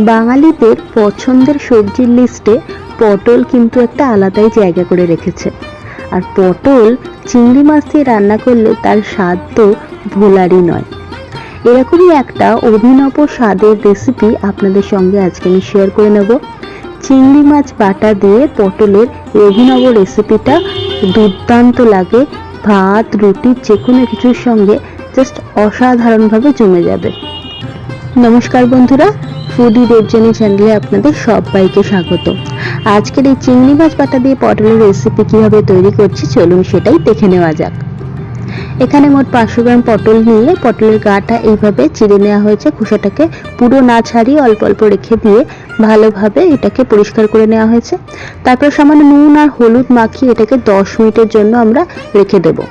বাঙালিদের পছন্দের সবজির লিস্টে পটল কিন্তু একটা আলাদাই জায়গা করে রেখেছে। আর পটল চিংড়ি মাছ দিয়ে রান্না করলে তার স্বাদ তো ভোলারই নয়। এরকমই একটা অভিনব স্বাদের রেসিপি আপনাদের সঙ্গে আজকে আমি শেয়ার করে নেব। চিংড়ি মাছ বাটা দিয়ে পটলের অভিনব রেসিপিটা দুর্দান্ত লাগে। ভাত, রুটি, যে কোনো কিছুর সঙ্গে জাস্ট অসাধারণভাবে জমে যাবে। নমস্কার বন্ধুরা ফুডি দেবজানি চ্যানেলে আপনাদের সবাইকে স্বাগত। আজকের এই চিংড়ি মাছ বাটা দিয়ে পটলের রেসিপি কীভাবে তৈরি করছি চলুন সেটাই দেখে নেওয়া যাক। এখানে মোট পাঁচশো গ্রাম পটল নিয়ে পটলের গাটা এইভাবে চিড়ে নেওয়া হয়েছে। খোসাটাকে পুরো না ছাড়িয়ে অল্প অল্প রেখে দিয়ে ভালোভাবে এটাকে পরিষ্কার করে নেওয়া হয়েছে। তারপর সামান্য নুন আর হলুদ মাখিয়ে এটাকে দশ মিনিটের জন্য আমরা রেখে দেবো।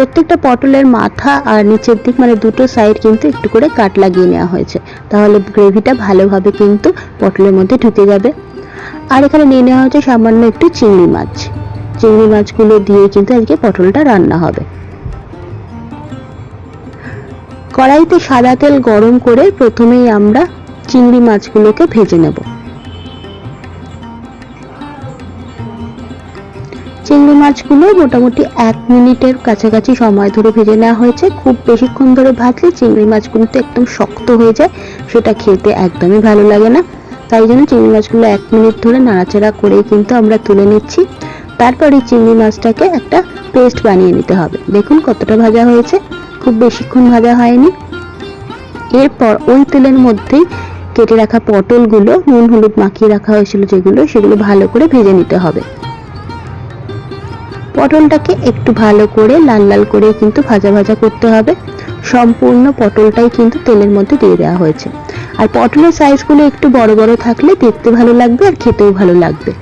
প্রত্যেকটা পটলের মাথা আর নিচের দিক মানে দুটো সাইড কিন্তু একটু করে কাট লাগিয়ে নেওয়া হয়েছে। তাহলে গ্রেভিটা ভালোভাবে কিন্তু পটলের মধ্যে ঢুকে যাবে। আর এখানে নিয়ে নেওয়া হয়েছে সামান্য একটু চিংড়ি মাছ। চিংড়ি মাছগুলো দিয়ে কিন্তু আজকে পটলটা রান্না হবে। কড়াইতে সাদা তেল গরম করে প্রথমেই আমরা চিংড়ি মাছগুলোকে ভেজে নেব। মাছগুলো মোটামুটি এক মিনিটের কাছাকাছি সময় ধরে ভেজে নেওয়া হয়েছে। খুব বেশিক্ষণ ধরে ভাজলে চিংড়ি মাছগুলো তো একদম শক্ত হয়ে যায়, সেটা খেতে একদমই ভালো লাগে না। তাই জন্য চিংড়ি মাছগুলো এক মিনিট ধরে নাড়াচাড়া করেই কিন্তু আমরা তুলে নিচ্ছি। তারপরে চিংড়ি মাছটাকে একটা পেস্ট বানিয়ে নিতে হবে। দেখুন কতটা ভাজা হয়েছে, খুব বেশিক্ষণ ভাজা হয়নি। এরপর ওই তেলের মধ্যেই কেটে রাখা পটলগুলো, নুন, হলুদ মাখিয়ে রাখা হয়েছিল যেগুলো, সেগুলো ভালো করে ভেজে নিতে হবে। পটলটাকে একটু ভালো করে লাল লাল করে কিন্তু ভাজা ভাজা করতে হবে। সম্পূর্ণ পটলটাই কিন্তু তেলের মধ্যে দিয়ে দেওয়া হয়েছে। আর পটলের সাইজগুলো একটু বড় বড় থাকলে দেখতে ভালো লাগবে আর খেতেও ভালো লাগবে।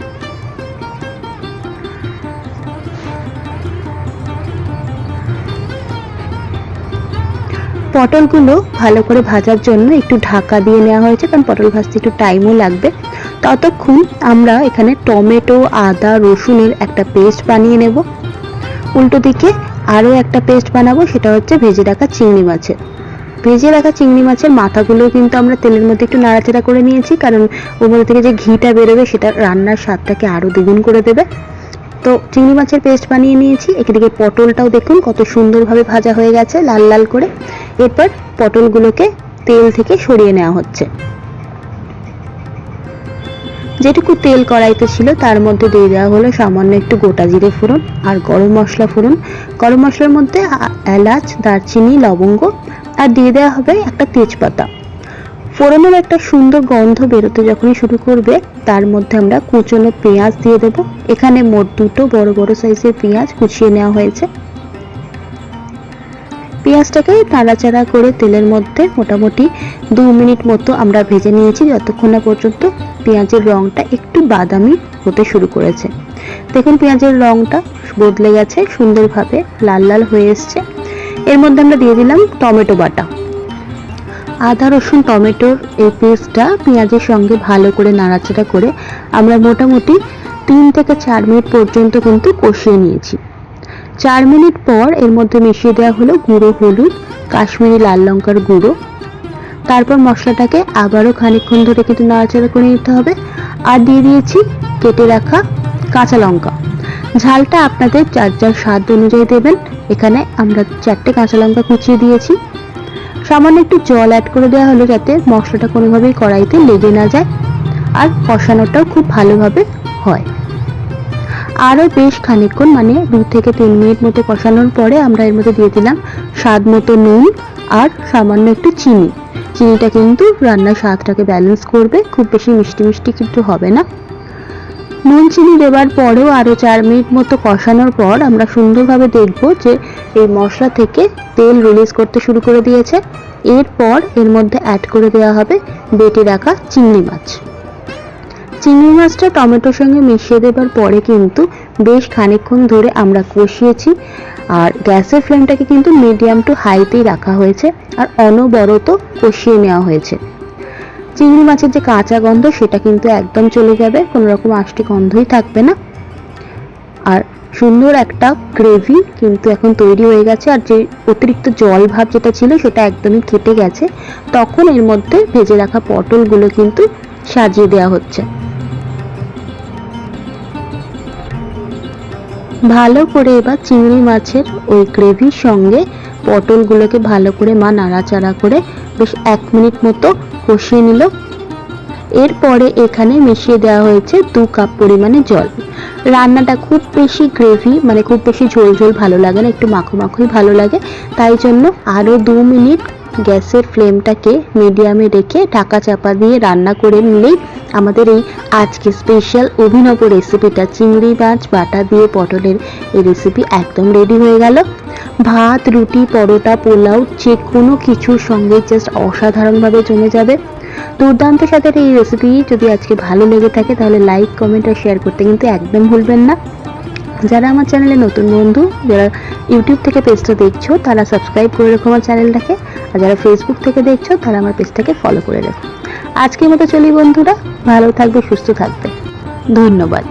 পটলগুলো ভালো করে ভাজার জন্য একটু ঢাকা দিয়ে নেওয়া হয়েছে, কারণ পটল ভাজতে একটু টাইমও লাগবে। ততক্ষণ আমরা এখানে টমেটো, আদা, রসুনের একটা পেস্ট বানিয়ে নেব। উল্টো দিকে আরও একটা পেস্ট বানাবো, সেটা হচ্ছে ভেজে রাখা চিংড়ি মাছের। ভেজে রাখা চিংড়ি মাছের মাথাগুলো কিন্তু আমরা তেলের মধ্যে একটু নাড়াচাড়া করে নিয়েছি, কারণ ওর থেকে যে ঘিটা বেরোবে সেটা রান্নার স্বাদটাকে আরও দ্বিগুণ করে দেবে। তো চিংড়ি মাছের পেস্ট বানিয়ে নিয়েছি, এদিকে পটলটাও দেখুন কত সুন্দরভাবে ভাজা হয়ে গেছে, লাল লাল করে। এরপর পটলগুলোকে তেল থেকে সরিয়ে নেওয়া হচ্ছে। যেটুকু তেল কড়াইতে ছিল, তার মধ্যে দিয়ে দেওয়া হলো সামান্য একটু গোটা জিরে ফোড়ন আর গরম মশলা ফোড়ন। গরম মশলার মধ্যে এলাচ, দারচিনি, লবঙ্গ আর দিয়ে দেওয়া হবে একটা তেজপাতা। ফোড়নের একটা সুন্দর গন্ধ বেরোতে যখনই শুরু করবে, তার মধ্যে আমরা কুচনো পেঁয়াজ দিয়ে দেব। এখানে মোট দুটো বড় বড় সাইজের পেঁয়াজ কুচিয়ে নেওয়া হয়েছে। পেঁয়াজটাকে নাড়াচাড়া করে তেলের মধ্যে মোটামুটি দু মিনিট মতো আমরা ভেজে নিয়েছি, যতক্ষণ না পর্যন্ত পেঁয়াজের রঙটা একটু বাদামি হতে শুরু করেছে। দেখুন পেঁয়াজের রঙটা বদলে গেছে, সুন্দরভাবে লাল লাল হয়ে এসছে। এর মধ্যে আমরা দিয়ে দিলাম টমেটো বাটা। আদা, রসুন টমেটোর এই পেস্টটা পেঁয়াজের সঙ্গে ভালো করে নাড়াচাড়া করে আমরা মোটামুটি তিন থেকে চার মিনিট পর্যন্ত কিন্তু কষিয়ে নিয়েছি। চার মিনিট পর এর মধ্যে মিশিয়ে দেওয়া হলো গুঁড়ো হলুদ, কাশ্মীরি লাল লঙ্কার গুঁড়ো। তারপর মশলাটাকে আবারও খানিকক্ষণ ধরে কিন্তু নাড়াচাড়া করে নিতে হবে। আর দিয়ে দিয়েছি কেটে রাখা কাঁচা লঙ্কা। ঝালটা আপনাদের যার যার স্বাদ অনুযায়ী দেবেন। এখানে আমরা চারটে কাঁচা লঙ্কা কুচিয়ে দিয়েছি। সামান্য একটু জল অ্যাড করে দেওয়া হলো যাতে মশলাটা কোনোভাবেই কড়াইতে লেগে না যায়। আর কষানোটাও খুব ভালোভাবে হয়। আরও বেশ খানিকক্ষণ মানে দু থেকে তিন মিনিট মতো কষানোর পরে আমরা এর মধ্যে দিয়ে দিলাম স্বাদ মতো নুন আর সামান্য একটু চিনি। চিনিটা কিন্তু রান্নার স্বাদটাকে ব্যালেন্স করবে, খুব বেশি মিষ্টি মিষ্টি কিন্তু হবে না। নুন, চিনি দেওয়ার পরেও আরও চার মিনিট মতো কষানোর পর আমরা সুন্দরভাবে দেখব যে এই মশলা থেকে তেল রিলিজ করতে শুরু করে দিয়েছে। এরপর এর মধ্যে অ্যাড করে দেওয়া হবে বেটে রাখা চিংড়ি মাছ। চিংড়ি মাছটা টমেটোর সঙ্গে মিশিয়ে দেবার পরে কিন্তু বেশ খানিকক্ষণ ধরে আমরা কষিয়েছি। আর গ্যাসের ফ্লেমটাকে কিন্তু মিডিয়াম টু হাইতেই রাখা হয়েছে আর অনবরত কষিয়ে নেওয়া হয়েছে। চিংড়ি মাছের যে কাঁচা গন্ধ সেটা কিন্তু একদম চলে যাবে, কোনো রকম আষ্টি গন্ধই থাকবে না। আর সুন্দর একটা গ্রেভি কিন্তু এখন তৈরি হয়ে গেছে আর যে অতিরিক্ত জল ভাব যেটা ছিল সেটা একদমই কেটে গেছে। তখন এর মধ্যে ভেজে রাখা পটলগুলো কিন্তু সাজিয়ে দেওয়া হচ্ছে। ভালো করে এবার চিংড়ি মাছের ওই গ্রেভির সঙ্গে পটলগুলোকে ভালো করে মা নাড়াচাড়া করে বেশ এক মিনিট মতো কষিয়ে নিল। এরপরে এখানে মিশিয়ে দেওয়া হয়েছে দু কাপ পরিমাণে জল। রান্নাটা খুব বেশি গ্রেভি মানে খুব বেশি ঝোল ঝোল ভালো লাগে না, একটু মাখো মাখোই ভালো লাগে। তাই জন্য আরও দু মিনিট গ্যাসের ফ্লেমটাকে মিডিয়ামে রেখে ঢাকা চাপা দিয়ে রান্না করে নিলেই আমাদের এই আজকে স্পেশাল অভিনব রেসিপিটা চিংড়ি মাছ, বাটা দিয়ে পটলের এই রেসিপি একদম রেডি হয়ে গেল। ভাত, রুটি, পরোটা, পোলাও যে কোনো কিছুর সঙ্গে জাস্ট অসাধারণভাবে জমে যাবে। দুর্দান্ত সাথে এই রেসিপি যদি আজকে ভালো লেগে থাকে তাহলে লাইক কমেন্ট আর শেয়ার করতে কিন্তু একদম ভুলবেন না। যারা আমার চ্যানেলে নতুন বন্ধু, যারা ইউটিউব থেকে পেজটা দেখছ, তারা সাবস্ক্রাইব করে রেখো আমার চ্যানেলটাকে। আর যারা ফেসবুক থেকে দেখছ, তারা আমার পেজটাকে ফলো করে রেখো। আজকের মতো চলি বন্ধুরা, ভালো থাকবে, সুস্থ থাকবে। ধন্যবাদ।